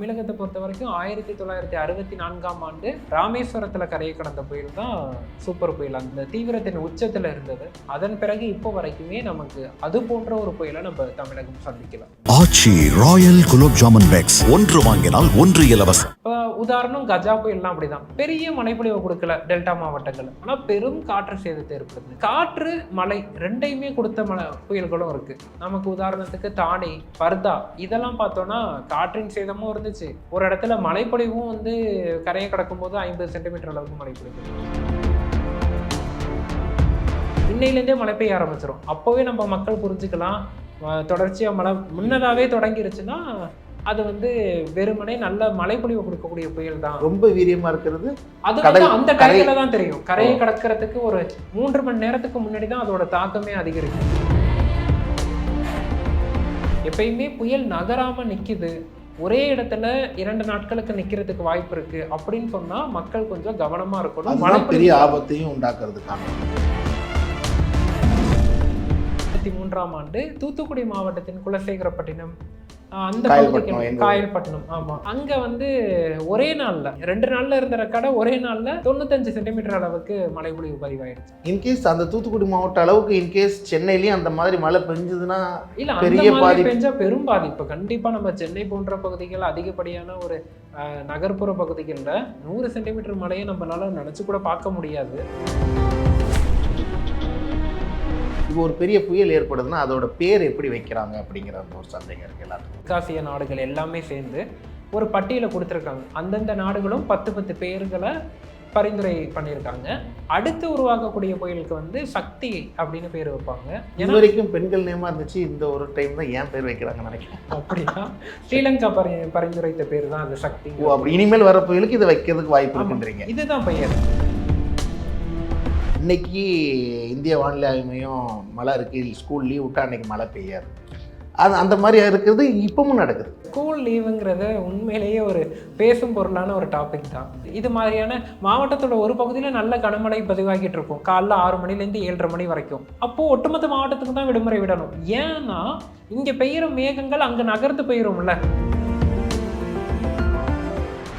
தமிழகத்தை பொறுத்த வரைக்கும் ஆயிரத்தி தொள்ளாயிரத்தி அறுபத்தி நான்காம் ஆண்டு ராமேஸ்வரத்துல கரையை கடந்த புயல் தான் சூப்பர் புயல். அந்த தீவிரத்தின் உச்சத்துல இருந்தது. அதன் பிறகு இப்போ வரைக்குமே நமக்கு அது போன்ற ஒரு புயலை நம்ம தமிழகம் சந்திக்கலாம். Aachi royal gulab jamun packs. ஒன்று வாங்கினால் ஒன்று இலவசம். உதாரணம் கஜா புயல்லாம் அப்படிதான். பெரிய மழைப்பொழிவை கொடுக்கல டெல்டா மாவட்டங்கள். ஆனா பெரும் காற்று சேதத்தை ஏற்படுது காற்று மழை ரெண்டையுமே கொடுத்த மழை புயல்களும் இருக்கு. நமக்கு உதாரணத்துக்கு தானே பர்தா இதெல்லாம் பார்த்தோம்னா காற்றின் சேதமும் இருந்துச்சு. ஒரு இடத்துல மழைப்பொழிவும் வந்து கரையை கடக்கும் போது ஐம்பது சென்டிமீட்டர் அளவுக்கு மழை பொழிவு இன்னையிலேருந்தே மழை பெய்ய ஆரம்பிச்சிடும் அப்போவே நம்ம மக்கள் புரிஞ்சுக்கலாம் அஹ் தொடர்ச்சியா மழை முன்னதாவே தொடங்கிருச்சுன்னா அது வந்து வெறுமனே நல்ல மழைப்பொழிவு கொடுக்கக்கூடிய புயல் தான். ரொம்ப வீரியமா இருக்கிறது. அது வந்து அந்த கரை- டைம்ல தான் தெரியும். கரையை. கடக்கிறதுக்கு ஒரு மூன்று மணி நேரத்துக்கு முன்னாடி தான் அதோட தாக்கமே அதிகரிக்கும். எப்பயுமே புயல் நகராம நிக்குது. ஒரே இடத்துல இரண்டு நாட்களுக்கு நிக்கிறதுக்கு வாய்ப்பு இருக்கு அப்படின்னு சொன்னா மக்கள் கொஞ்சம் கவனமா இருக்கணும். பெரிய ஆபத்தையும் உண்டாக்குறதுக்கான ரெண்டாயிரத்தி மூன்றாம் ஆண்டு தூத்துக்குடி மாவட்டத்தின் குலசேகரப்பட்டினம் அந்த காயல்பட்டினம் ஆமா. அங்க வந்து ஒரே நாள்ல ரெண்டு நாள்ல இருந்த ரெக்கார்டை ஒரே நாள்ல தொண்ணூத்தஞ்சு சென்டிமீட்டர் அளவுக்கு மழை பொழிவு பதிவாயிடுச்சு. இன்கேஸ் அந்த தூத்துக்குடி மாவட்ட அளவுக்கு இன்கேஸ் சென்னையிலயும் அந்த மாதிரி மழை பெஞ்சதுன்னா இல்ல பெரிய பாதிப்பு. பெஞ்சா பெரும் பாதிப்பு. கண்டிப்பா நம்ம சென்னை போன்ற பகுதிகள் அதிகப்படியான ஒரு நகர்ப்புற பகுதிகளில் நூறு சென்டிமீட்டர் மழையை நம்மளால நினைச்சு கூட பார்க்க முடியாது. இப்போ ஒரு பெரிய புயல் ஏற்படுதுன்னா அதோட பேர் எப்படி வைக்கிறாங்க அப்படிங்கிற அந்த ஒரு சந்தேகம் இருக்கு எல்லாத்துக்கும். தெற்காசிய நாடுகள் எல்லாமே சேர்ந்து ஒரு பட்டியலை கொடுத்துருக்காங்க. அந்தந்த நாடுகளும் பத்து பத்து பேர்களை பரிந்துரை பண்ணியிருக்காங்க. அடுத்து உருவாகக்கூடிய புயலுக்கு வந்து சக்தி அப்படின்னு பேர் வைப்பாங்க. இது வரைக்கும் பெண்கள் நேமா இருந்துச்சு இந்த ஒரு டைம் தான் ஏன் பேர் வைக்கிறாங்கன்னு நினைக்கிறேன். அப்படின்னா ஸ்ரீலங்கா பரி பரிந்துரைத்த பேர் தான் அந்த சக்தி. ஓ அப்படி இனிமேல் வர புயலுக்கு இதை வைக்கிறதுக்கு வாய்ப்பு இருக்குன்றீங்க. இதுதான் பெயர். இன்னைக்கு இந்திய வானிலை ஆய்வு மையம் மழை இருக்குது ஸ்கூல் லீவ் விட்டால் அன்னைக்கு மழை பெய்யாது. அது அந்த மாதிரி இருக்கிறது இப்பவும் நடக்குது. ஸ்கூல் லீவுங்கிறது உண்மையிலேயே ஒரு பேசும் பொருளான ஒரு டாபிக் தான். இது மாதிரியான மாவட்டத்தோட ஒரு பகுதியில் நல்ல கனமழை பதிவாகிட்டு இருக்கும். காலைல ஆறு மணிலேருந்து ஏழரை மணி வரைக்கும். அப்போது ஒட்டுமொத்த மாவட்டத்துக்கு தான் விடுமுறை விடணும். ஏன்னா இங்கே பெய்கிற மேகங்கள் அங்கே நகர்ந்து போயிடும்ல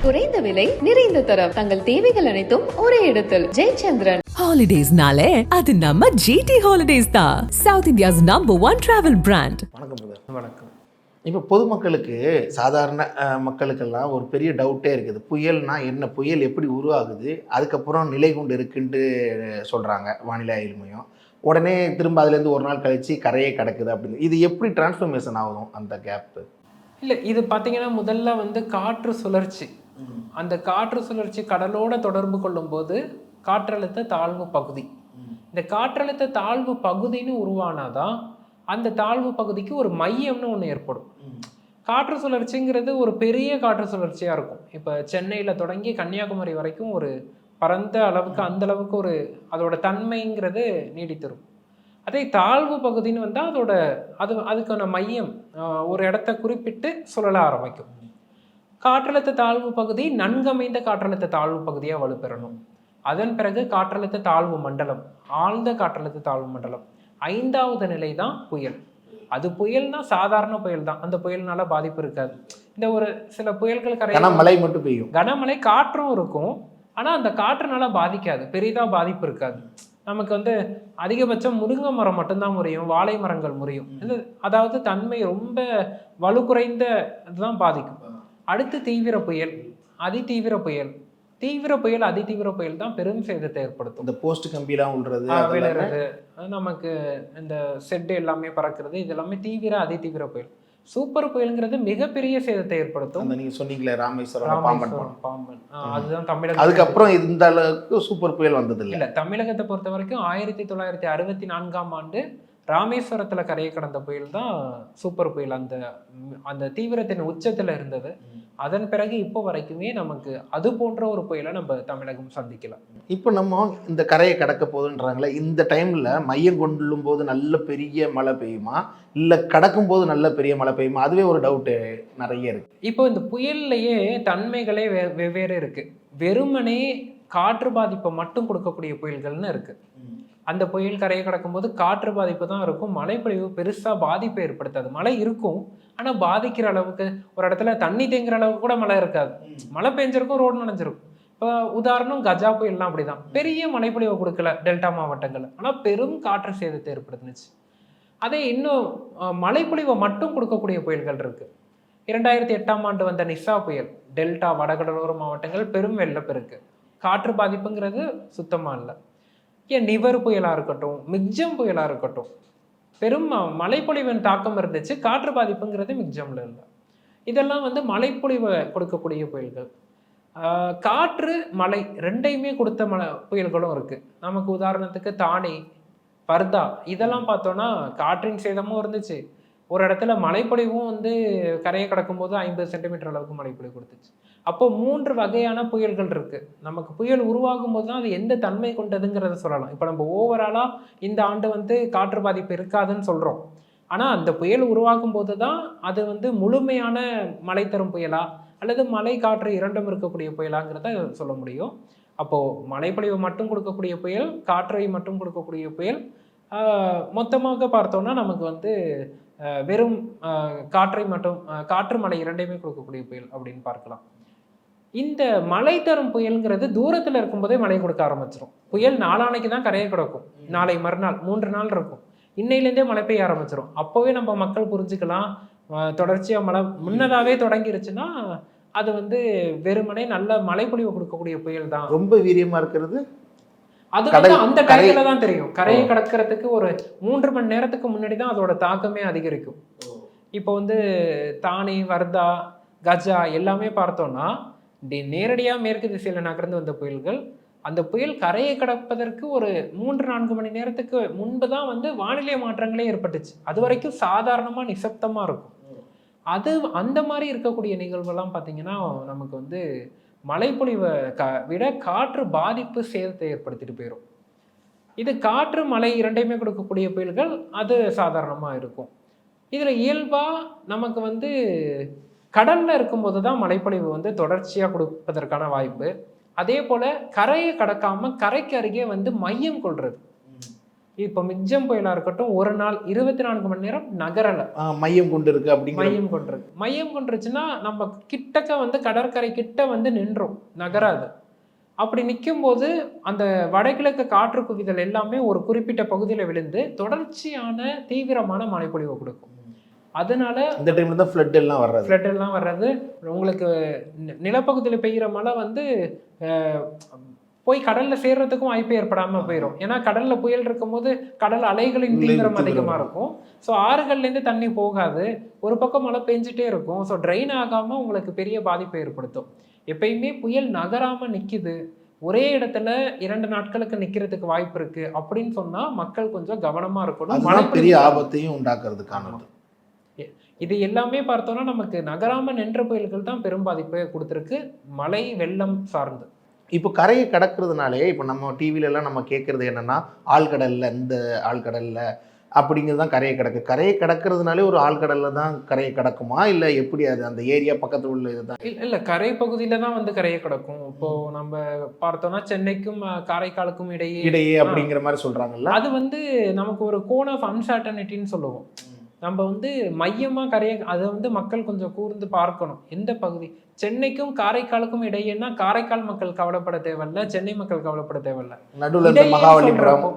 குறைந்த விலை நிறைந்த தரம். தங்கள் தேவைகள் அனைத்தும் ஒரே இடத்தில். ஜெயச்சந்திரன். ஹாலிடேஸ்னாலே அது நம்ம ஜிடி ஹாலிடேஸ் தான். South India's number one travel brand வணக்கம். வணக்கம். இப்போ பொதுமக்களுக்கு சாதாரண அஹ், மக்களுக்கெல்லாம் ஒரு பெரிய டவுட்டே இருக்குது. புயல்னா என்ன? புயல் எப்படி உருவாகுது? அதுக்கப்புறம் நிலை கொண்டு இருக்குன்ட்டு சொல்கிறாங்க வானிலை ஆய்வு மையம். உடனே திரும்ப அதுலேருந்து ஒரு நாள் கழிச்சு கரையே கிடக்குது அப்படின்னு. இது எப்படி டிரான்ஸ்ஃபர்மேஷன் ஆகும் அந்த கேப்பு இல்லை இது பார்த்தீங்கன்னா முதல்ல வந்து காற்று சுழற்சி. அந்த காற்று சுழற்சி கடலோட தொடர்பு கொள்ளும்போது காற்றழுத்த தாழ்வு பகுதி. இந்த காற்றழுத்த தாழ்வு பகுதின்னு உருவானாதான் அந்த தாழ்வு பகுதிக்கு ஒரு மையம்னு ஒன்று ஏற்படும். காற்று சுழற்சிங்கிறது ஒரு பெரிய காற்று சுழற்சியாக இருக்கும். இப்போ சென்னையில் தொடங்கி கன்னியாகுமரி வரைக்கும் ஒரு பரந்த அளவுக்கு அந்த அளவுக்கு ஒரு அதோட தன்மைங்கிறது நீடித்திருக்கும் அதே தாழ்வு பகுதின்னு வந்தால் அதோட அது அதுக்கான மையம் ஒரு இடத்த குறிப்பிட்டு சுழல ஆரம்பிக்கும். காற்றழுத்த தாழ்வு பகுதி நன்கமைந்த காற்றழுத்த தாழ்வு பகுதியாக வலுப்பெறணும். அதன் பிறகு காற்றழுத்த தாழ்வு மண்டலம் ஆழ்ந்த காற்றழுத்த தாழ்வு மண்டலம். ஐந்தாவது நிலை தான் புயல். அது புயல்னா சாதாரண புயல் தான் அந்த புயல்னால பாதிப்பு இருக்காது. இந்த ஒரு சில புயல்கள் ஏன்னா கரை மழை மட்டும் பெய்யும். கனமழை காற்றும் இருக்கும். ஆனால் அந்த காற்றுனால பாதிக்காது. பெரிதாக பாதிப்பு இருக்காது. நமக்கு வந்து அதிகபட்சம் முருங்கை மரம் மட்டும்தான் முறியும். வாழை மரங்கள் முறியும். அதாவது தன்மை ரொம்ப வலு குறைந்த இதுதான் பாதிக்கும். அடுத்து தீவிர புயல் அதிதீவிர புயல். தீவிர புயல் அதிதீவிர புயல் தான் பெரும் சேதத்தை ஏற்படுத்தும். இந்த போஸ்ட் கம்பிலாம் விழுறது விழுறது நமக்கு இந்த செட்டு எல்லாமே பறக்கிறது இது எல்லாமே தீவிர அதிதீவிர புயல். சூப்பர் புயல்ங்கிறது மிகப்பெரிய சேதத்தை ஏற்படுத்தும். நீங்க சொன்னீங்களே ராமேஸ்வரம் பாம்பன் பாம்பன். அதுதான் தமிழக அதுக்கப்புறம் இந்த அளவுக்கு சூப்பர் புயல் வந்தது இல்லை இல்ல தமிழகத்தை பொறுத்த வரைக்கும் ஆயிரத்தி தொள்ளாயிரத்தி அறுபத்தி நான்காம் ஆண்டு ராமேஸ்வரத்துல கரையை கடந்த புயல் தான் சூப்பர் புயல். அந்த அந்த தீவிரத்தின் உச்சத்துல இருந்தது. அதன் பிறகு இப்போ வரைக்குமே நமக்கு அது போன்ற ஒரு புயலை நம்ம தமிழகம் சந்திக்கலாம். இப்போ நம்ம இந்த கரையை கடக்க போகுதுன்றாங்களே இந்த டைம்ல மையம் கொள்ளும் போது நல்ல பெரிய மழை பெய்யுமா? இல்ல கடக்கும் போது நல்ல பெரிய மழை பெய்யுமா? அதுவே ஒரு டவுட் நிறைய இருக்கு. இப்போ இந்த புயல்லையே தன்மைகளே வே வெவ்வேறு இருக்கு. வெறுமனே காற்று பாதிப்பை மட்டும் கொடுக்கக்கூடிய புயல்கள்னு இருக்கு. அந்த புயல் கரையை கடக்கும்போது காற்று பாதிப்பு தான் இருக்கும். மழைப்பொழிவு பெருசாக பாதிப்பை ஏற்படுத்தாது. மழை இருக்கும். ஆனால் பாதிக்கிற அளவுக்கு ஒரு இடத்துல தண்ணி தேங்குற அளவுக்கு கூட மழை இருக்காது. மழை பெஞ்சிருக்கும் ரோடு நனைஞ்சிருக்கும் இப்போ உதாரணம் கஜா புயல்லாம் அப்படிதான். பெரிய மழைப்பொழிவை கொடுக்கல டெல்டா மாவட்டங்கள் ஆனால் பெரும் காற்று சேதத்தை ஏற்படுத்துனுச்சு. அதே இன்னும் மழைப்பொழிவை மட்டும் கொடுக்கக்கூடிய புயல்கள் இருக்கு. இரண்டாயிரத்தி எட்டாம் ஆண்டு வந்த நிசா புயல் டெல்டா வடகடலோர மாவட்டங்கள் பெரும் வெள்ளப்பெருக்கு. காற்று பாதிப்புங்கிறது சுத்தமாக இல்லை. ஏன் நிவர் புயலாக இருக்கட்டும் மிக்ஜம் புயலாக இருக்கட்டும் பெரும் ம- மழைப்பொழிவின் தாக்கம் இருந்துச்சு காற்று பாதிப்புங்கிறது மிக்ஜம்ல இல்லை இதெல்லாம் வந்து மழைப்பொழிவை கொடுக்கக்கூடிய புயல்கள். காற்று மலை ரெண்டையுமே கொடுத்த மலை புயல்களும் இருக்குது நமக்கு உதாரணத்துக்கு தானே பர்தா இதெல்லாம் பார்த்தோன்னா காற்றின் சேதமும் இருந்துச்சு. ஒரு இடத்துல மழைப்பொழிவும் வந்து கரையை கடக்கும்போது ஐம்பது சென்டிமீட்டர் அளவுக்கு மழைப்பொழிவு கொடுத்துச்சு. அப்போ மூன்று வகையான புயல்கள் இருக்குது நமக்கு புயல் உருவாகும் போது தான் அது எந்த தன்மை கொண்டதுங்கிறத சொல்லலாம். இப்போ நம்ம ஓவராலாக இந்த ஆண்டு வந்து காற்று பாதிப்பு இருக்காதுன்னு சொல்கிறோம் ஆனால் அந்த புயல் உருவாகும் போது தான் அது வந்து முழுமையான மழை தரும் புயலா? அல்லது மழை காற்று இரண்டும் இருக்கக்கூடிய புயலாங்கிறத சொல்ல முடியும். அப்போது மழைப்பொழிவு மட்டும் கொடுக்கக்கூடிய புயல் காற்றை மட்டும் கொடுக்கக்கூடிய புயல் மொத்தமாக பார்த்தோம்னா நமக்கு வந்து வெறும் காற்றை மட்டும் காற்று மழை இரண்டையுமே கொடுக்கக்கூடிய புயல் அப்படின்னு பார்க்கலாம். இந்த மழை தரும் புயல்ங்கிறது தூரத்துல இருக்கும்போதே மழை கொடுக்க ஆரம்பிச்சிரும். புயல் நாளானைக்கு தான் கரையை கிடக்கும். நாளை மறுநாள் மூன்று நாள் இருக்கும். இன்னையிலேருந்தே மழை பெய்ய ஆரம்பிச்சிரும். அப்போவே நம்ம மக்கள் புரிஞ்சுக்கலாம். ஆஹ் தொடர்ச்சியா மழை முன்னதாவே தொடங்கிருச்சுன்னா அது வந்து வெறுமனே நல்ல மழைப்பொழிவு கொடுக்கக்கூடிய புயல் தான் ரொம்ப வீரியமா இருக்கிறது. அது வந்து அந்த கரை- டைம்ல தான் தெரியும். கரையை. கடக்கிறதுக்கு ஒரு மூன்று மணி நேரத்துக்கு முன்னாடி தான் அதோட தாக்கமே அதிகரிக்கும். இப்போ வந்து தானே வர்தா கஜா எல்லாமே பார்த்தோம்னா நேரடியாக மேற்கு திசையில் நகர்ந்து வந்த புயல்கள் அந்த புயல் கரையை கடப்பதற்கு ஒரு மூன்று நான்கு மணி நேரத்துக்கு முன்பு தான் வந்து வானிலை மாற்றங்களே ஏற்பட்டுச்சு. அது வரைக்கும் சாதாரணமாக நிசப்தமாக இருக்கும். அது அந்த மாதிரி இருக்கக்கூடிய நிகழ்வெல்லாம் பார்த்தீங்கன்னா நமக்கு வந்து மழைப்பொழிவை க விட காற்று பாதிப்பு சேதத்தை ஏற்படுத்திட்டு போயிடும் இது காற்று மழை இரண்டையுமே கொடுக்கக்கூடிய புயல்கள் அது சாதாரணமாக இருக்கும். இதில் இயல்பாக நமக்கு வந்து கடலில் இருக்கும்போது தான் மழைப்பொழிவு வந்து தொடர்ச்சியாக கொடுப்பதற்கான வாய்ப்பு. அதே போல் கரையை கடக்காம கரைக்கு அருகே வந்து மையம் கொள்றது. இப்போ மிக்ஜம் புயலாக இருக்கட்டும் ஒரு நாள் இருபத்தி நான்கு மணி நேரம் நகரலை. மையம் கொண்டு இருக்கு அப்படிங்கிற மையம் கொண்டிருக்கு மையம் கொண்டுருச்சுன்னா நம்ம கிட்டக்க வந்து கடற்கரை கிட்ட வந்து நின்றோம். நகராது. அப்படி நிக்கும்போது அந்த வடகிழக்கு காற்று குவிதல் எல்லாமே ஒரு குறிப்பிட்ட பகுதியில் விழுந்து தொடர்ச்சியான தீவிரமான மழைப்பொழிவை கொடுக்கும். அதனால இந்த டைம்ல தான் ஃப்ளட் எல்லாம் வர்றது. ஃப்ளட் எல்லாம் வர்றது. உங்களுக்கு நிலப்பகுதியில் பெய்கிற மழை வந்து போய் கடல்ல சேர்றதுக்கும் வாய்ப்பு ஏற்படாம போயிடும் ஏன்னா கடல்ல புயல் இருக்கும்போது கடல் அலைகளின் தீவிரம் அதிகமா இருக்கும். ஸோ ஆறுகள்லேருந்து தண்ணி போகாது. ஒரு பக்கம் மழை பெஞ்சிட்டே இருக்கும். ஸோ ட்ரைன் ஆகாம உங்களுக்கு பெரிய பாதிப்பை ஏற்படுத்தும். எப்பயுமே புயல் நகராம நிக்குது. ஒரே இடத்துல இரண்டு நாட்களுக்கு நிக்கிறதுக்கு வாய்ப்பு இருக்கு. அப்படின்னு சொன்னா மக்கள் கொஞ்சம் கவனமா இருக்கணும். பெரிய ஆபத்தையும் உண்டாக்குறதுக்கானது. இது எல்லாமே பார்த்தோம்னா நமக்கு நகராம நின்ற புயல்கள் தான் பெரும் பாதிப்பை கொடுத்துருக்கு. மழை வெள்ளம் சார்ந்து. இப்போ கரையை கடக்கிறதுனாலே இப்போ நம்ம டிவில எல்லாம் நம்ம கேட்கறது என்னன்னா ஆழ்கடல்ல இந்த ஆழ்கடல்ல அப்படிங்கிறது தான் கரையை கடக்கு. கரையை கடக்கிறதுனாலே ஒரு ஆழ்கடல்ல தான் கரையை கடக்குமா? இல்லை எப்படி அது அந்த ஏரியா பக்கத்துல உள்ள இதுதான் இல்ல இல்ல. கரை பகுதியில தான் வந்து கரையை கிடக்கும். இப்போ நம்ம பார்த்தோம்னா சென்னைக்கும் காரைக்காலுக்கும் இடையே இடையே அப்படிங்கிற மாதிரி சொல்றாங்கல்ல? அது வந்து நமக்கு ஒரு கோன் ஆஃப் அன்சர்டனிட்டின்னு சொல்லுவோம். நம்ம வந்து மையமா கரையை அதை வந்து மக்கள் கொஞ்சம் கூர்ந்து பார்க்கணும். எந்த பகுதி? சென்னைக்கும் காரைக்காலுக்கும் இடையேன்னா காரைக்கால் மக்கள் கவலைப்பட தேவையில்ல சென்னை மக்கள் கவலைப்பட தேவையில்ல.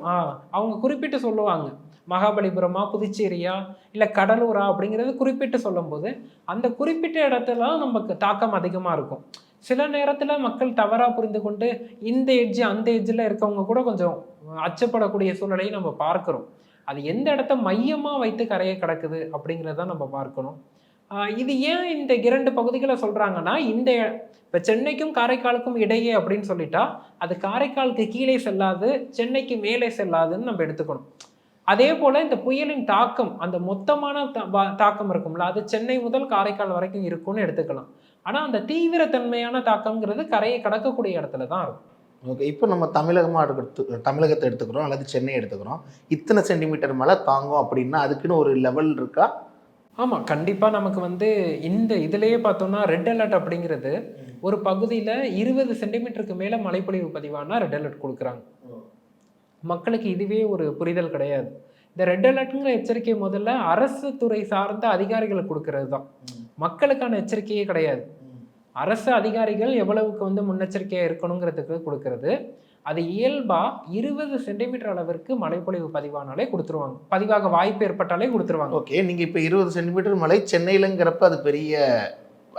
ஆ, அவங்க குறிப்பிட்டு சொல்லுவாங்க. மகாபலிபுரமா புதுச்சேரியா இல்ல கடலூரா அப்படிங்கிறது குறிப்பிட்டு சொல்லும்போது அந்த குறிப்பிட்ட இடத்துல நமக்கு தாக்கம் அதிகமா இருக்கும். சில நேரத்துல மக்கள் தவறா புரிந்து கொண்டு இந்த எட்ஜ் அந்த எட்ஜில் இருக்கவங்க கூட கொஞ்சம் அச்சப்படக்கூடிய சூழ்நிலையை நம்ம பார்க்கிறோம். அது எந்த இடத்த மையமாக வைத்து கரையை கிடக்குது அப்படிங்கிறத நம்ம பார்க்கணும். இது ஏன் இந்த இரண்டு பகுதிகளை சொல்கிறாங்கன்னா இந்த இப்போ சென்னைக்கும் காரைக்காலுக்கும் இடையே அப்படின்னு சொல்லிட்டா அது காரைக்காலுக்கு கீழே செல்லாது சென்னைக்கு மேலே செல்லாதுன்னு நம்ம எடுத்துக்கணும். அதே போல் இந்த புயலின் தாக்கம் அந்த மொத்தமான தா- தாக்கம் இருக்கும்ல அது சென்னை முதல் காரைக்கால் வரைக்கும் இருக்கும்னு எடுத்துக்கலாம். ஆனால் அந்த தீவிரத்தன்மையான தாக்கம்ங்கிறது கரையை கடக்கக்கூடிய இடத்துல தான் இருக்கும். ஓகே இப்போ நம்ம தமிழகமாக எடுத்து தமிழகத்தை எடுத்துக்கிறோம் அல்லது சென்னை எடுத்துக்கிறோம். இத்தனை சென்டிமீட்டர் மேலே தாங்கும் அப்படின்னா அதுக்குன்னு ஒரு லெவல் இருக்கா? ஆமாம் கண்டிப்பாக நமக்கு வந்து இந்த இதுலேயே பார்த்தோம்னா ரெட் அலர்ட் அப்படிங்கிறது ஒரு பகுதியில் இருபது சென்டிமீட்டருக்கு மேலே மழைப்பொழிவு பதிவானால் ரெட் அலர்ட் கொடுக்குறாங்க. மக்களுக்கு இதுவே ஒரு புரிதல் கிடையாது. இந்த ரெட் அலர்ட்டுங்கிற எச்சரிக்கை முதல்ல அரசு துறை சார்ந்த அதிகாரிகளுக்கு கொடுக்கறது தான் மக்களுக்கான எச்சரிக்கையே கிடையாது. அரசு அதிகாரிகள் எவ்வளவுக்கு வந்து முன்னெச்சரிக்கையாக இருக்கணுங்கிறதுக்கு கொடுக்கறது. அது இயல்பாக இருபது சென்டிமீட்டர் அளவிற்கு மழைப்பொழிவு பதிவானாலே கொடுத்துருவாங்க. பதிவாக வாய்ப்பு ஏற்பட்டாலே கொடுத்துருவாங்க. ஓகே நீங்கள் இப்போ இருபது சென்டிமீட்டர் மழை சென்னையிலங்கிறப்ப அது பெரிய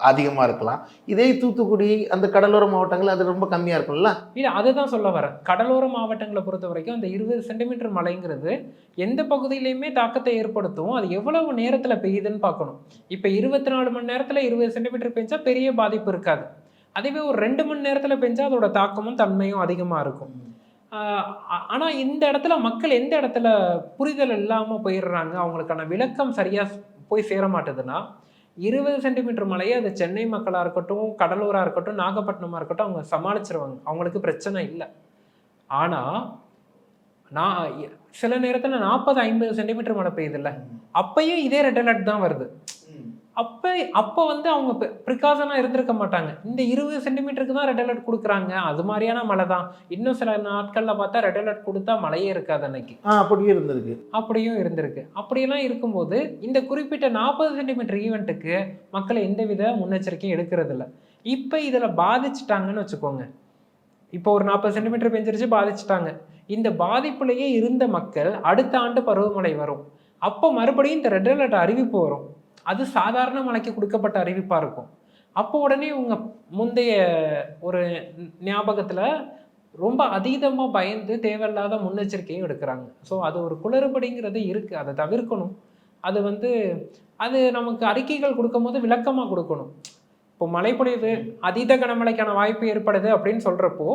அதிகமாக இருக்கலாம். இதே தூத்துக்குடி அந்த கடலோர மாவட்டங்கள் அது ரொம்ப கம்மியாக இருக்கும்ல? இல்லை அதுதான் சொல்ல வரேன். கடலோர மாவட்டங்களை பொறுத்த வரைக்கும் அந்த இருபது சென்டிமீட்டர் மழைங்கிறது எந்த பகுதியிலையுமே தாக்கத்தை ஏற்படுத்தும். அது எவ்வளவு நேரத்தில் பெய்யுதுன்னு பார்க்கணும். இப்போ இருபத்தி நாலு மணி நேரத்தில் இருபது சென்டிமீட்டர் பெஞ்சா பெரிய பாதிப்பு இருக்காது. அதுவே ஒரு ரெண்டு மணி நேரத்தில் பெஞ்சா அதோட தாக்கமும் தன்மையும் அதிகமாக இருக்கும். ஆனால் இந்த இடத்துல மக்கள் எந்த இடத்துல புரிதல் இல்லாமல் போயிடுறாங்க அவங்களுக்கான விளக்கம் சரியாக போய் சேர மாட்டுதுன்னா இருபது சென்டிமீட்டர் மழையை அது சென்னை மக்களா இருக்கட்டும் கடலூரா இருக்கட்டும் நாகப்பட்டினமா இருக்கட்டும் அவங்க சமாளிச்சிருவாங்க. அவங்களுக்கு பிரச்சனை இல்லை. ஆனா நான் சில நேரத்துல நாற்பது ஐம்பது சென்டிமீட்டர் மழை பெய்யுதுல்ல? அப்பயும் இதே ரெட் அலர்ட் தான் வருது. அப்போ அப்போ வந்து அவங்க ப்ரிகாஷனாக இருந்திருக்க மாட்டாங்க. இந்த இருபது சென்டிமீட்டருக்கு தான் ரெட் அலர்ட் கொடுக்குறாங்க. அது மாதிரியான மழை தான். இன்னும் சில நாட்களில் பார்த்தா ரெட் அலர்ட் கொடுத்தா மழையே இருக்காது அன்னைக்கு. ஆ அப்படியே இருந்திருக்கு. அப்படியும் இருந்திருக்கு. அப்படியெல்லாம் இருக்கும்போது இந்த குறிப்பிட்ட நாற்பது சென்டிமீட்டர் ஈவெண்ட்டுக்கு மக்கள் எந்தவித முன்னெச்சரிக்கையும் எடுக்கிறது இல்ல இப்போ இதில் பாதிச்சிட்டாங்கன்னு வச்சுக்கோங்க. இப்போ ஒரு நாற்பது சென்டிமீட்டர் பெஞ்சிருச்சு பாதிச்சிட்டாங்க. இந்த பாதிப்புலேயே இருந்த மக்கள் அடுத்த ஆண்டு பருவமழை வரும். அப்போ மறுபடியும் இந்த ரெட் அலர்ட் அறிவிப்பு வரும். அது சாதாரண மழைக்கு கொடுக்கப்பட்ட அறிவிப்பாக இருக்கும். அப்போ உடனே இவங்க முந்தைய ஒரு ஞாபகத்தில் ரொம்ப அதீதமாக பயந்து தேவையில்லாத முன்னெச்சரிக்கையும் எடுக்கிறாங்க. ஸோ அது ஒரு குளறுபடிங்கிறது இருக்குது அதை தவிர்க்கணும். அது வந்து அது நமக்கு அறிக்கைகள் கொடுக்கும்போது விளக்கமாக கொடுக்கணும். இப்போ மழைப்பொழிவு அதீத கனமழைக்கான வாய்ப்பு ஏற்படுது அப்படின்னு சொல்கிறப்போ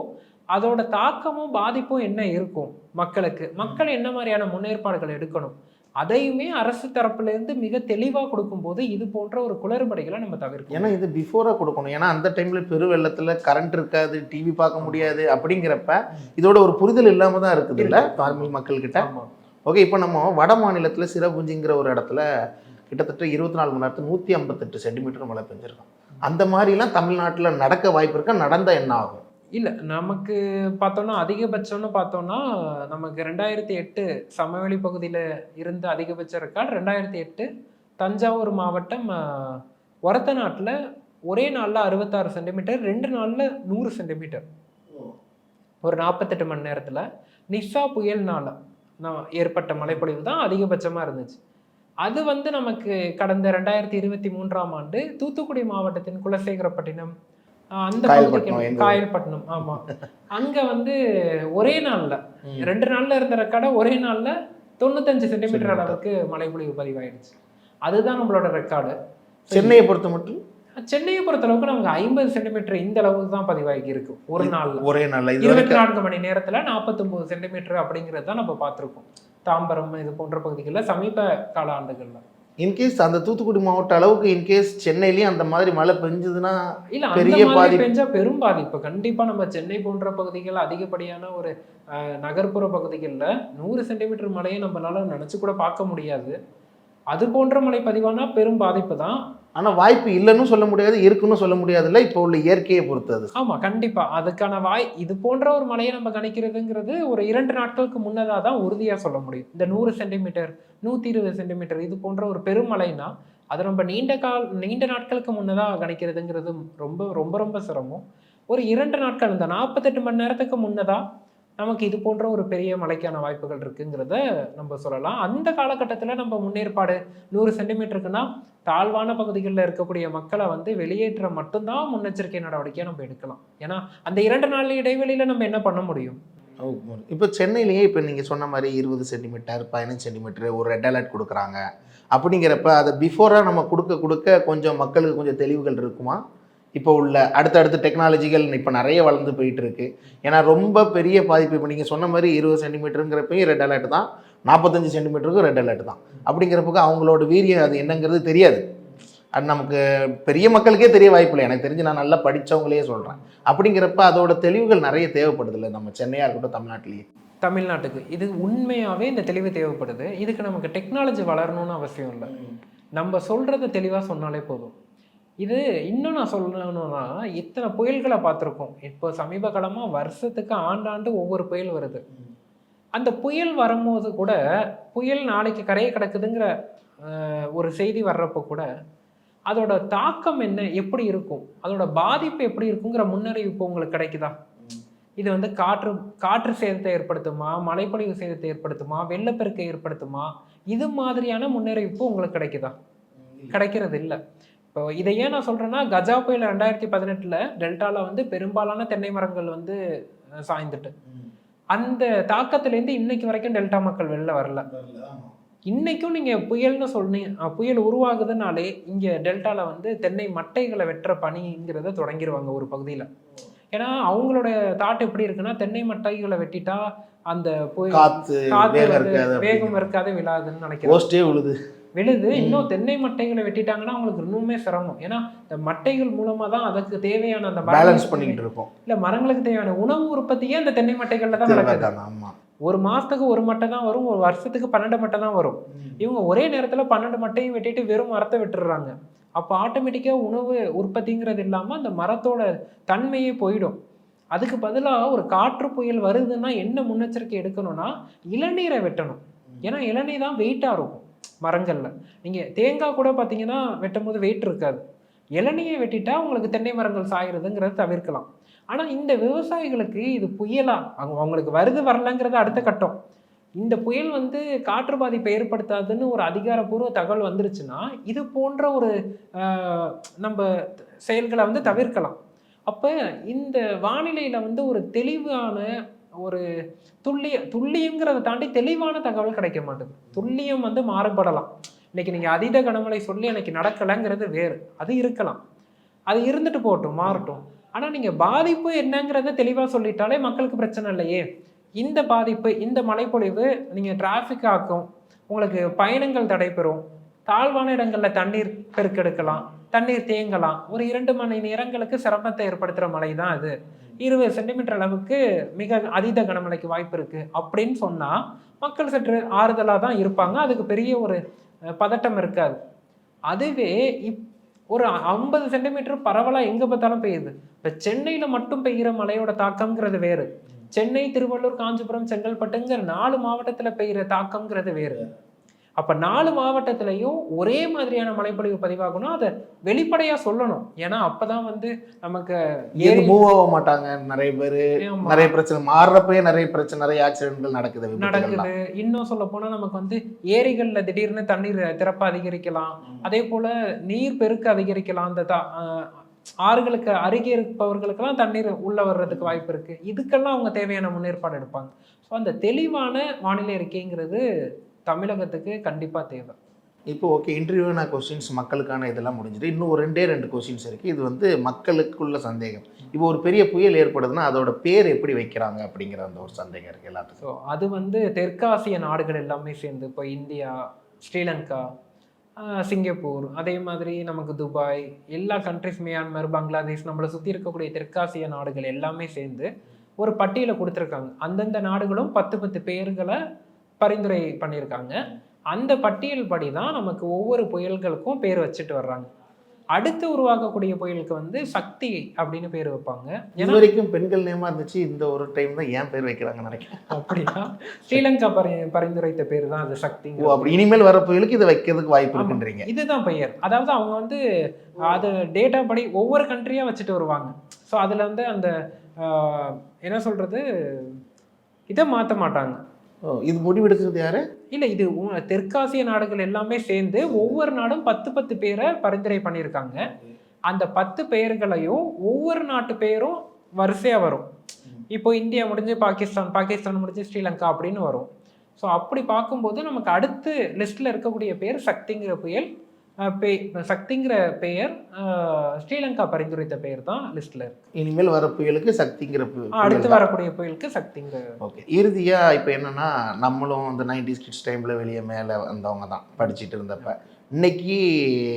அதோட தாக்கமும் பாதிப்பும் என்ன இருக்கும் மக்களுக்கு? மக்கள் என்ன மாதிரியான முன்னேற்பாடுகள் எடுக்கணும்? அதையுமே அரசு தரப்புல இருந்து மிக தெளிவாக கொடுக்கும்போது இது போன்ற ஒரு குளறுபடிகளை நம்ம தவிர்க்கணும். ஏன்னா இது பிஃபோராக கொடுக்கணும். ஏன்னா அந்த டைமில் பெரு வெள்ளத்தில் கரண்ட் இருக்காது டிவி பார்க்க முடியாது அப்படிங்கிறப்ப இதோட ஒரு புரிதல் இல்லாமல் தான் இருக்குது இல்லை? நார்மல் மக்கள்கிட்ட. ஓகே இப்போ நம்ம வட மாநிலத்தில் சிறபுஞ்சிங்கிற ஒரு இடத்துல கிட்டத்தட்ட இருபத்தி நாலு மணி நேரத்துக்கு நூற்றி ஐம்பத்தெட்டு சென்டிமீட்டர் மழை பெஞ்சிருக்கும். அந்த மாதிரிலாம் தமிழ்நாட்டில் நடக்க வாய்ப்பு இருக்கா? நடந்தா என்ன ஆகும்? இல்லை நமக்கு பார்த்தோம்னா அதிகபட்சம்னு பார்த்தோம்னா நமக்கு ரெண்டாயிரத்தி எட்டு சமவெளி பகுதியில் இருந்த அதிகபட்ச ரெக்கார்டு ரெண்டாயிரத்தி எட்டு தஞ்சாவூர் மாவட்டம் ஒரத்த நாட்டில் ஒரே நாளில் அறுபத்தாறு சென்டிமீட்டர் ரெண்டு நாளில் நூறு சென்டிமீட்டர் ஒரு நாற்பத்தெட்டு மணி நேரத்தில் நிஷா புயல்னால நான் ஏற்பட்ட மழைப்பொழிவு தான் அதிகபட்சமாக இருந்துச்சு. அது வந்து நமக்கு கடந்த ரெண்டாயிரத்தி இருபத்தி மூன்றாம் ஆண்டு தூத்துக்குடி மாவட்டத்தின் குலசேகரப்பட்டினம் அந்த காயல்பட்டினம், ஆமா. அங்க வந்து ஒரே நாள்ல ரெண்டு நாள்ல இருந்த ரெக்கார்டை ஒரே நாள்ல தொண்ணூத்தஞ்சு சென்டிமீட்டர் அளவுக்கு மழைப்பொழிவு பதிவாயிடுச்சு. அதுதான் நம்மளோட ரெக்கார்டு. சென்னையை பொறுத்த மட்டும்? சென்னையை பொறுத்த அளவுக்கு நமக்கு ஐம்பது சென்டிமீட்டர் இந்த அளவுக்கு தான் பதிவாகி இருக்கு ஒரு நாள்ல. ஒரே இது இருபத்தி நான்கு மணி நேரத்துல நாற்பத்தொன்பது சென்டிமீட்டர் அப்படிங்கிறது தான் நம்ம பார்த்திருக்கோம். தாம்பரம் இது போன்ற பகுதிகளில் சமீப கால ஆண்டுகள்ல. இன்கேஸ் அந்த தூத்துக்குடி மாவட்ட அளவுக்கு இன்கேஸ் சென்னையிலயும் அந்த மாதிரி மழை பெஞ்சதுன்னா இல்ல பெரிய பாதிப்பு. பெஞ்சா பெரும் பாதிப்பு கண்டிப்பா நம்ம சென்னை போன்ற பகுதிகள் அதிகப்படியான ஒரு நகர்ப்புற பகுதிகளில் நூறு சென்டிமீட்டர் மழையை நம்மளால நினைச்சு கூட பார்க்க முடியாது. அது போன்ற மழை பதிவானா பெரும் பாதிப்பு தான். ஆனா வாய்ப்பு இல்லைன்னு சொல்ல முடியாது இருக்குன்னு சொல்ல முடியாதுல்ல இப்போ உள்ள இயற்கையை பொறுத்தது ஆமா கண்டிப்பா. அதுக்கான வாய் இது போன்ற ஒரு மழையை நம்ம கணிக்கிறதுங்கிறது ஒரு இரண்டு நாட்களுக்கு முன்னதாக தான் உறுதியா சொல்ல முடியும். இந்த நூறு சென்டிமீட்டர் நூற்றி இருபது சென்டிமீட்டர். இது போன்ற ஒரு பெருமழைனா அதை நம்ம நீண்ட கால் நீண்ட நாட்களுக்கு முன்னதாக கணிக்கிறதுங்கிறது ரொம்ப ரொம்ப ரொம்ப சிரமம். ஒரு இரண்டு நாட்கள் இந்த நாற்பத்தெட்டு மணி நேரத்துக்கு முன்னதாக நமக்கு இது போன்ற ஒரு பெரிய மழைக்கான வாய்ப்புகள் இருக்குங்கிறத நம்ம சொல்லலாம். அந்த காலகட்டத்தில் நம்ம முன்னேற்பாடு நூறு சென்டிமீட்டருக்குன்னா தாழ்வான பகுதிகளில் இருக்கக்கூடிய மக்களை வந்து வெளியேற்ற மட்டும்தான் முன்னெச்சரிக்கை நடவடிக்கையை நம்ம எடுக்கலாம். ஏன்னா அந்த இரண்டு நாள் இடைவெளியில் நம்ம என்ன பண்ண முடியும்? இப்போ சென்னையிலேயே இப்போ நீங்கள் சொன்ன மாதிரி இருபது சென்டிமீட்டர் பதினஞ்சு சென்டிமீட்டர் ஒரு ரெட் அலர்ட் கொடுக்குறாங்க. அப்படிங்கிறப்ப அதை பிஃபோராக நம்ம கொடுக்க கொடுக்க கொஞ்சம் மக்களுக்கு கொஞ்சம் தெளிவுகள் இருக்குமா? இப்போ உள்ள அடுத்தடுத்த டெக்னாலஜிகள் இப்போ நிறைய வளர்ந்து போயிட்டு இருக்கு ஏன்னா ரொம்ப பெரிய பாதிப்பு. இப்போ நீங்கள் சொன்ன மாதிரி இருபது சென்டிமீட்டருங்கிறப்பையும் ரெட் அலர்ட் தான். நாற்பத்தஞ்சு சென்டிமீட்டருக்கும் ரெட் அலர்ட் தான். அப்படிங்கிறப்ப அவங்களோட வீரியம் அது என்னங்கிறது தெரியாது. அது நமக்கு பெரிய மக்களுக்கே தெரிய வாய்ப்பில்லை எனக்கு தெரிஞ்சு நான் நல்லா படித்தவங்களே சொல்கிறேன் அப்படிங்கிறப்ப அதோட தெளிவுகள் நிறைய தேவைப்படுதில்ல. நம்ம சென்னையாக இருக்கட்டும் தமிழ்நாட்டிலேயே. தமிழ்நாட்டுக்கு. இது உண்மையாவே இந்த தெளிவு தேவைப்படுது. இதுக்கு நமக்கு டெக்னாலஜி வளரணும்னு அவசியம் இல்லை. நம்ம சொல்றத தெளிவா சொன்னாலே போதும். இது இன்னும் நான் சொல்லணும்னா இத்தனை புயல்களை பார்த்துருக்கோம். இப்போ சமீப காலமா வருஷத்துக்கு ஆண்டாண்டு ஒவ்வொரு புயல் வருது. அந்த புயல் வரும்போது கூட புயல் நாளைக்கு கரையை கிடக்குதுங்கிற ஒரு செய்தி வர்றப்போ கூட அதோட தாக்கம் என்ன எப்படி இருக்கும்? அதோட பாதிப்பு எப்படி இருக்குங்கிற முன்னறிவிப்பு உங்களுக்கு கிடைக்குதா? இது வந்து காற்று காற்று சேதத்தை ஏற்படுத்துமா? மழைப்பொழிவு சேதத்தை ஏற்படுத்துமா? வெள்ளப்பெருக்கை ஏற்படுத்துமா? இது மாதிரியான முன்னறிவிப்பு உங்களுக்கு கிடைக்குதா? கிடைக்கிறது இல்லை. இப்போ இதை ஏன் நான் சொல்றேன்னா கஜா புயல் ரெண்டாயிரத்தி பதினெட்டுல டெல்டால வந்து பெரும்பாலான தென்னை மரங்கள் வந்து சாய்ந்துட்டு. அந்த தாக்கத்திலேருந்து இன்னைக்கு வரைக்கும் டெல்டா மக்கள் வெளில வரல. இன்னைக்கும் நீங்க புயல்னு சொன்னீங்க புயல் உருவாகுதுனாலே இங்க டெல்டால வந்து தென்னை மட்டைகளை வெட்டுற பணிங்கிறத தொடங்கிடுவாங்க ஒரு பகுதியில. ஏன்னா அவங்களோட தாட் எப்படி இருக்குன்னா தென்னை மட்டைகளை வெட்டிட்டா அந்த புயல் காத்து வேகம் இருக்காது விழாதுன்னு நினைக்கிறேன். விழுது. இன்னும் தென்னை மட்டைகளை வெட்டிட்டாங்கன்னா அவங்களுக்கு இன்னுமே சிரமம். ஏன்னா இந்த மட்டைகள் மூலமா தான் அதுக்கு தேவையான அந்த பேலன்ஸ் பண்ணிக்கிட்டு இருக்கோம் இல்ல மரங்களுக்கு தேவையான உணவு உற்பத்தியே அந்த தென்னை மட்டைகள்ல தான் நடக்குது. ஒரு மாசத்துக்கு ஒரு மட்டை தான் வரும் ஒரு வருஷத்துக்கு பன்னெண்டு மட்டை தான் வரும். இவங்க ஒரே நேரத்துல பன்னெண்டு மட்டையும் வெட்டிட்டு வெறும் மரத்தை விட்டுடுறாங்க அப்போ ஆட்டோமேட்டிக்கா உணவு உற்பத்திங்கிறது இல்லாம அந்த மரத்தோட தன்மையே போயிடும். அதுக்கு பதிலா ஒரு காற்று புயல் வருதுன்னா என்ன முன்னெச்சரிக்கை எடுக்கணும்னா இளநீரை வெட்டணும். ஏன்னா இளநீர் தான் வெயிட்டா இருக்கும் மரங்கள்ல. நீங்க தேங்காய் கூட பாத்தீங்கன்னா வெட்டும் போது வெயிட் இருக்காது. இளநியை வெட்டிட்டா உங்களுக்கு தென்னை மரங்கள் சாகிறதுங்கிறத தவிர்க்கலாம். ஆனால் இந்த விவசாயிகளுக்கு இது புயலா? அவங்க அவங்களுக்கு வருது வரலங்கிறது அடுத்த கட்டம். இந்த புயல் வந்து காற்று பாதிப்பை ஏற்படுத்தாதுன்னு ஒரு அதிகாரப்பூர்வ தகவல் வந்துருச்சுன்னா இது போன்ற ஒரு நம்ம செயல்களை வந்து தவிர்க்கலாம். அப்போ இந்த வானிலையில் வந்து ஒரு தெளிவான ஒரு துல்லிய துல்லியங்கிறத தாண்டி தெளிவான தகவல் கிடைக்க மாட்டுது. துல்லியம் வந்து மாறுபடலாம். இன்னைக்கு நீங்கள் அதீத கனமழை சொல்லி எனக்கு நடக்கலைங்கிறது வேறு. அது இருக்கலாம். அது இருந்துட்டு போகட்டும் மாறட்டும். ஆனால் நீங்கள் பாதிப்பு என்னங்கிறத தெளிவாக சொல்லிட்டாலே மக்களுக்கு பிரச்சனை இல்லையே. இந்த பாதிப்பு இந்த மழைப்பொழிவு நீங்கள் டிராஃபிக் ஆக்கும். உங்களுக்கு பயணங்கள் தடைபெறும். தாழ்வான இடங்களில் தண்ணீர் பெருக்கெடுக்கலாம் தண்ணீர் தேங்கலாம். ஒரு இரண்டு மணி நேரங்களுக்கு சிரமத்தை ஏற்படுத்துகிற மழை தான் அது. இருபது சென்டிமீட்டர் அளவுக்கு மிக அதீத கனமழைக்கு வாய்ப்பு இருக்குது அப்படின்னு சொன்னால் மக்கள் சற்று ஆறுதலாக தான் இருப்பாங்க. அதுக்கு பெரிய ஒரு பதட்டம் இருக்காது. அதுவே இப் ஒரு ஐம்பது சென்டிமீட்டர் பரவலாக எங்கே பார்த்தாலும் பெய்யுது. இப்ப சென்னையில மட்டும் பெய்கிற மழையோட தாக்கம்ங்கிறது வேறு. சென்னை திருவள்ளூர் காஞ்சிபுரம் செங்கல்பட்டுங்கிற நாலு மாவட்டத்துல பெய்கிற தாக்கம்ங்கிறது வேறு. அப்ப நாலு மாவட்டத்திலையும் ஒரே மாதிரியான மழைப்பொழிவு பதிவாகணும் அதை வெளிப்படையா சொல்லணும். ஏன்னா அப்பதான் வந்து நமக்கு ஏரி- மூவ் ஆக மாட்டாங்க நிறைய பேரு. நிறைய பிரச்சனை. மாறுறப்பயே நிறைய பிரச்சனை நிறைய ஆக்சிடென்ட்கள் நடக்குது. நடக்குது. இன்னும் சொல்ல போனா நமக்கு வந்து ஏரிகள்ல திடீர்னு தண்ணீர் திறப்பு அதிகரிக்கலாம். அதே போல நீர் பெருக்கு அதிகரிக்கலாம். அந்த ஆறுகளுக்கு அருகே இருப்பவர்களுக்கெல்லாம் தண்ணீர் உள்ள வர்றதுக்கு வாய்ப்பு இருக்கு. இதுக்கெல்லாம் அவங்க தேவையான முன்னேற்பாடு எடுப்பாங்க. ஸோ அந்த தெளிவான வானிலை அறிக்கைங்கிறது தமிழகத்துக்கு கண்டிப்பா தேவை. இப்போ ஓகே இன்டர்வியூனா கொஸ்டின்ஸ் மக்களுக்கான இதெல்லாம் முடிஞ்சுது இன்னும் ஒரு ரெண்டே ரெண்டு கொஸ்டின்ஸ் இருக்குது இது வந்து மக்களுக்குள்ள சந்தேகம். இப்போ ஒரு பெரிய புயல் ஏற்படுதுன்னா அதோட பேர் எப்படி வைக்கிறாங்க அப்படிங்கிற அந்த ஒரு சந்தேகம் இருக்குது எல்லாத்துக்கும். அது வந்து தெற்காசிய நாடுகள் எல்லாமே சேர்ந்து இப்போ இந்தியா ஸ்ரீலங்கா சிங்கப்பூர் அதே மாதிரி நமக்கு துபாய் எல்லா கண்ட்ரிஸ் மியான்மர் பங்களாதேஷ் நம்மளை சுற்றி இருக்கக்கூடிய தெற்காசிய நாடுகள் எல்லாமே சேர்ந்து ஒரு பட்டியலை கொடுத்துருக்காங்க. அந்தந்த நாடுகளும் பத்து பத்து பேர்களை பரிந்துரை பண்ணியிருக்காங்க. அந்த பட்டியல் படி தான் நமக்கு ஒவ்வொரு புயல்களுக்கும் பேர் வச்சுட்டு வர்றாங்க. அடுத்து உருவாக்கக்கூடிய புயலுக்கு வந்து சக்தி அப்படின்னு பேர் வைப்பாங்க. இது வரைக்கும் பெண்கள் நேமா இருந்துச்சு இந்த ஒரு டைம் தான் ஏன் பேர் வைக்கிறாங்கன்னு நினைக்கிறேன். அப்படின்னா ஸ்ரீலங்கா பரி பரிந்துரைத்த பேர் தான் அது ஓ சக்திங்க அப்படி. இனிமேல் வர புயலுக்கு இதை வைக்கிறதுக்கு வாய்ப்பு இருக்குன்றீங்க. இதுதான் பெயர். அதாவது அவங்க வந்து அது டேட்டா படி ஒவ்வொரு கண்ட்ரியா வச்சுட்டு வருவாங்க. ஸோ அதுல வந்து அந்த என்ன சொல்றது? இதை மாத்த மாட்டாங்க. ஓ இது முடிவெடுக்கிறது யாரு? இல்ல இது தெற்காசிய நாடுகள் எல்லாமே சேர்ந்து ஒவ்வொரு நாடும் பத்து பத்து பேரை பரிந்துரை பண்ணியிருக்காங்க. அந்த பத்து பெயர்களையும் ஒவ்வொரு நாட்டு பெயரும் வரிசையா வரும். இப்போ இந்தியா முடிஞ்சு பாகிஸ்தான் பாகிஸ்தான் முடிஞ்சு ஸ்ரீலங்கா அப்படின்னு வரும். ஸோ அப்படி பார்க்கும்போது நமக்கு அடுத்து லிஸ்ட்ல இருக்கக்கூடிய பேர் சக்திங்கிற புயல் பே- சக்திங்கிற பெயர் ஸ்ரீலங்கா பரிந்துரைத்த பெயர் தான் லிஸ்ட்ல இருக்கு. இனிமேல் வர புயலுக்கு சக்திங்கிற அடுத்து புயல் தான். வரக்கூடிய புயலுக்கு சக்திங்கிற. ஓகே. இறுதியாக இப்போ என்னன்னா நம்மளும் அந்த நைன்டிஸ் கிட்ஸ் டைமில் வெளியே மேலே வந்தவங்க தான் படிச்சுட்டு இருந்தப்ப. இன்னைக்கு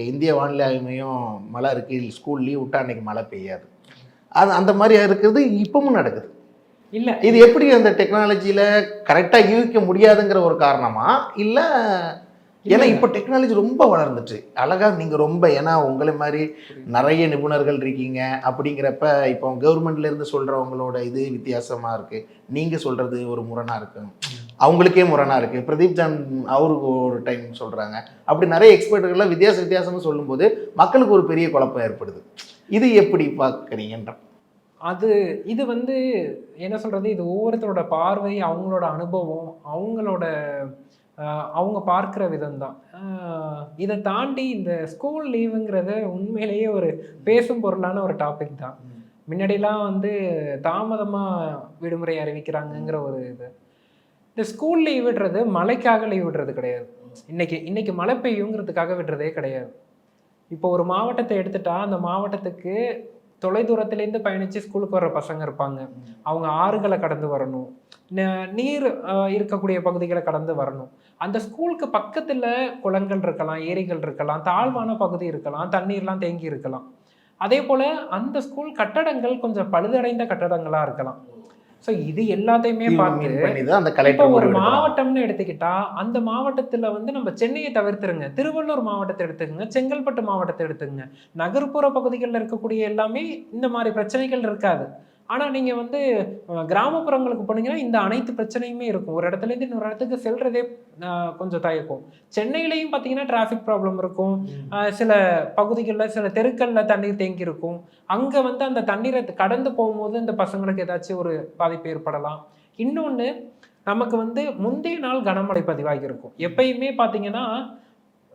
இந்திய வானிலை ஆய்வு மையம் மழை இருக்கு. ஸ்கூல் லீவ் விட்டா அன்னைக்கு மழை பெய்யாது. அது அந்த மாதிரி இருக்கிறது இப்பவும் நடக்குது. இல்ல. இது எப்படி அந்த டெக்னாலஜியில் கரெக்டாக யூகிக்க முடியாதுங்கிற ஒரு காரணமா? இல்லை ஏன்னா இப்போ டெக்னாலஜி ரொம்ப வளர்ந்துட்டு அழகா நீங்கள் ரொம்ப ஏன்னா உங்களை மாதிரி நிறைய நிபுணர்கள் இருக்கீங்க. அப்படிங்கிறப்ப இப்போ கவர்மெண்ட்ல இருந்து சொல்றவங்களோட இது வித்தியாசமா இருக்கு. நீங்க சொல்றது ஒரு முரணா இருக்கு. அவங்களுக்கே முரணா இருக்கு. பிரதீப் ஜான் அவருக்கு ஒரு டைம் சொல்றாங்க. அப்படி நிறைய எக்ஸ்பர்ட்டுகள்லாம் வித்தியாச வித்தியாசம்னு சொல்லும்போது மக்களுக்கு ஒரு பெரிய குழப்பம் ஏற்படுது. இது எப்படி பார்க்குறீங்கன்ற. அது இது வந்து என்ன சொல்றது? இது ஒவ்வொருத்தரோட பார்வை அவங்களோட அனுபவம் அவங்களோட அவங்க பார்க்குற விதம் தான் இதை தாண்டி இந்த ஸ்கூல் லீவுங்கிறத உண்மையிலேயே ஒரு பேசும் பொருளான ஒரு டாபிக் தான். முன்னாடிலாம் வந்து தாமதமாக விடுமுறை அறிவிக்கிறாங்கங்கிற ஒரு இது. இந்த ஸ்கூல் லீவ் விடுறது மழைக்காக லீவ் விடுறது கிடையாது. இன்னைக்கு இன்னைக்கு மழை பெய்யுங்கிறதுக்காக விடுறதே கிடையாது. இப்போ ஒரு மாவட்டத்தை எடுத்துட்டா அந்த மாவட்டத்துக்கு தொலைதூரத்துலேருந்து பயணித்து ஸ்கூலுக்கு வர்ற பசங்க இருப்பாங்க. அவங்க ஆறுகளை கடந்து வரணும். நீர் இருக்கக்கூடிய பகுதிகளை கடந்து வரணும். அந்த ஸ்கூலுக்கு பக்கத்தில் குளங்கள் இருக்கலாம் ஏரிகள் இருக்கலாம் தாழ்வான பகுதி இருக்கலாம் தண்ணீர்லாம் தேங்கி இருக்கலாம். அதே போல் அந்த ஸ்கூல் கட்டடங்கள் கொஞ்சம் பழுதடைந்த கட்டடங்களாக இருக்கலாம். ஸோ இது எல்லாத்தையுமே பார்த்து அந்த கலெக்டர் ஒரு. மாவட்டம்னு எடுத்துக்கிட்டா அந்த மாவட்டத்துல வந்து நம்ம சென்னையை தவிர்த்துருங்க. திருவள்ளூர் மாவட்டத்தை எடுத்துக்கங்க. செங்கல்பட்டு மாவட்டத்தை எடுத்துக்கங்க. நகர்ப்புற பகுதிகளில் இருக்கக்கூடிய எல்லாமே இந்த மாதிரி பிரச்சனைகள் இருக்காது. ஆனா நீங்க வந்து கிராமப்புறங்களுக்கு போனீங்கன்னா இந்த அனைத்து பிரச்சனையுமே இருக்கும். ஒரு இடத்துல இருந்து இன்னொரு இடத்துக்கு செல்றதே கொஞ்சம் தயக்கும். சென்னையிலையும் பார்த்தீங்கன்னா டிராஃபிக் ப்ராப்ளம் இருக்கும். சில பகுதிகளில் சில தெருக்கல்ல தண்ணீர் தேங்கி இருக்கும் அங்க வந்து அந்த தண்ணீரை கடந்து போகும்போது இந்த பசங்களுக்கு ஏதாச்சும் ஒரு பாதிப்பு ஏற்படலாம். இன்னொன்று நமக்கு வந்து முந்தைய நாள் கனமழை பதிவாகி இருக்கும் எப்பயுமே பார்த்தீங்கன்னா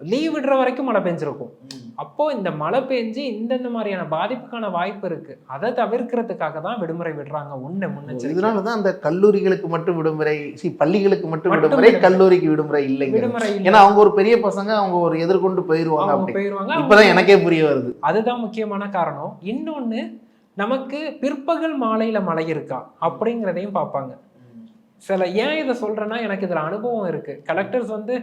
லீவ் விடுற வரைக்கும் மழை பெஞ்சிருக்கும். அப்போ இந்த மழை பெஞ்சு இந்தந்த மாதிரியான பாதிப்புக்கான வாய்ப்பு இருக்கு. அதை தவிர்க்கிறதுக்காக தான் விடுமுறை விடுறாங்க. ஒண்ணு முன்னெச்சரிக்கை. இதனால தான் அந்த கல்லூரிகளுக்கு மட்டும் விடுமுறை சி பள்ளிகளுக்கு மட்டும் விடுமுறை. கல்லூரிக்கு விடுமுறை இல்லைங்க. விடுமுறை. ஏன்னா அவங்க ஒரு பெரிய பசங்க அவங்க ஒரு எதிர்கொண்டு போயிருவாங்க அப்படி. போயிருவாங்க. இப்பதான் அவங்க- எனக்கே புரிய வருது. அதுதான் முக்கியமான காரணம். இன்னொன்னு நமக்கு பிற்பகல் மாலையில மழை இருக்கா? அப்படிங்கிறதையும் பார்ப்பாங்க. சில ஏன் இதை சொல்றேன்னா எனக்கு இதுல அனுபவம் இருக்கு. கலெக்டர்ஸ் வந்து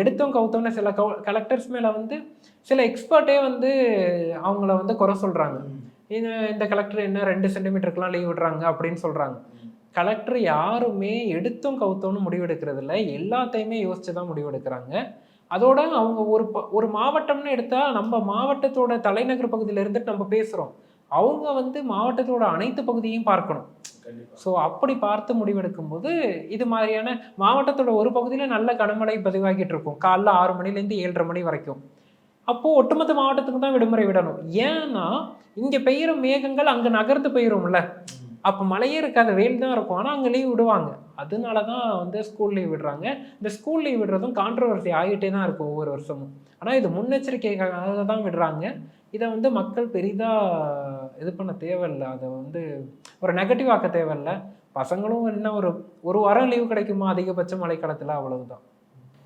எடுத்தோம் கவுத்தோம்னு சில கலெக்டர்ஸ் மேல வந்து சில எக்ஸ்பர்ட்டே வந்து அவங்கள வந்து குறை சொல்றாங்க. இந்த இந்த கலெக்டர் என்ன ரெண்டு சென்டிமீட்டருக்குலாம் லீவ் விடுறாங்க அப்படின்னு சொல்றாங்க. கலெக்டர் யாருமே எடுத்தோம் கவுத்தோம்னு முடிவெடுக்கிறது இல்ல. எல்லாத்தையுமே யோசிச்சு தான் முடிவெடுக்கிறாங்க. அதோட அவங்க ஒரு ஒரு மாவட்டம்னு எடுத்தா நம்ம மாவட்டத்தோட தலைநகர் பகுதியில இருந்துட்டு நம்ம பேசுறோம். அவங்க வந்து மாவட்டத்தோட அனைத்து பகுதியையும் பார்க்கணும். ஸோ அப்படி பார்த்து முடிவெடுக்கும் போது இது மாதிரியான மாவட்டத்தோட ஒரு பகுதியில் நல்ல கனமழை பதிவாகிட்டு இருக்கும். காலைல ஆறு மணிலேருந்து ஏழரை மணி வரைக்கும். அப்போ ஒட்டுமொத்த மாவட்டத்துக்கு தான் விடுமுறை விடணும். ஏன்னா இங்க பெய்கிற மேகங்கள் அங்க நகர்ந்து போயிரும்ல. அப்போ மழையே இருக்காது வெயில் தான் இருக்கும். ஆனால் அங்கே லீவ் விடுவாங்க. அதனால தான் வந்து ஸ்கூல் லீவ் விடுறாங்க. இந்த ஸ்கூல் லீவ் விடுறதும் கான்ட்ரவர்சி ஆகிட்டே தான் இருக்கும் ஒவ்வொரு வருஷமும். ஆனால் இது முன்னெச்சரிக்கைக்காக தான் விடுறாங்க. இதை வந்து மக்கள் பெரிதாக இது பண்ண தேவையில்லை. அதை வந்து ஒரு நெகட்டிவ் ஆக்க தேவையில்ல. பசங்களும் என்ன ஒரு ஒரு வாரம் லீவு கிடைக்குமா? அதிகபட்ச மழைக்காலத்தில் அவ்வளவுதான்.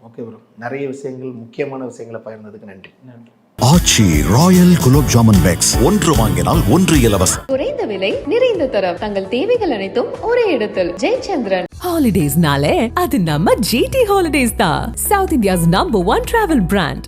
ஓகே ப்ரோ நிறைய விஷயங்கள் முக்கியமான விஷயங்களை பகிர்ந்ததுக்கு நன்றி. நன்றி. Aachi royal gulab jamun packs. ஒன்று வாங்கினால் ஒன்று இலவசம். குறைந்த விலை நிறைந்த தரம். தங்கள் தேவைகள் அனைத்தும் ஒரே இடத்தில். ஜெயச்சந்திரன். Nale, அது நம்ம GT Holidays தான். South India's number one travel brand.